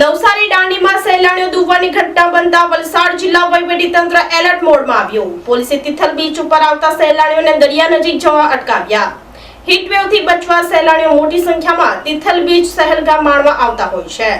નવસારી દાંડીમાં સહેલાણીઓ ડૂબવાની ઘટના બનતા વલસાડ જિલ્લા તંત્ર એલર્ટ મોડમાં આવ્યું. પોલીસે તિથલ બીચ ઉપર આવતા સહેલાણીઓને દરિયા નજીક જવા અટકાવ્યા. હીટવેવથી બચવા સહેલાણીઓ મોટી સંખ્યામાં તિથલ બીચ, સહેલગામ માણવા આવતા હોય છે.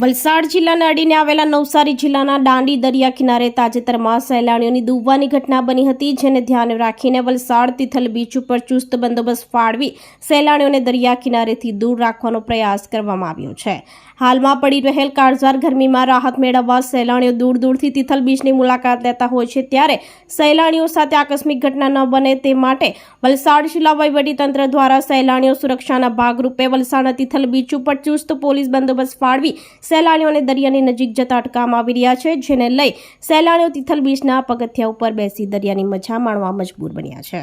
વલસાડ જિલ્લાના અડીને આવેલા નવસારી જિલ્લાના દાંડી દરિયા કિનારે તાજેતરમાં સહેલાણીઓની ડૂબવાની ઘટના બની હતી, જેને ધ્યાને રાખીને વલસાડ તિથલ બીચ ઉપર ચુસ્ત બંદોબસ્ત ફાળવી સહેલાણીઓને દરિયા કિનારેથી દૂર રાખવાનો પ્રયાસ કરવામાં આવ્યો છે. હાલમાં પડી રહેલ કાળઝાર ગરમીમાં રાહત મેળવવા સહેલાણીઓ દૂર દૂરથી તિથલ બીચની મુલાકાત લેતા હોય છે, ત્યારે સહેલાણીઓ સાથે આકસ્મિક ઘટના ન બને તે માટે વલસાડ જિલ્લા વહીવટીતંત્ર દ્વારા સહેલાણીઓ સુરક્ષાના ભાગરૂપે વલસાડના તિથલ બીચ ઉપર ચુસ્ત પોલીસ બંદોબસ્ત ફાળવી સહેલાણીઓને દરિયાની નજીક જતા અટકાવવામાં આવી રહ્યા છે, જેને લઈ સહેલાણીઓ તિથલ બીચના પગથિયા ઉપર બેસી દરિયાની મજા માણવા મજબૂર બન્યા છે.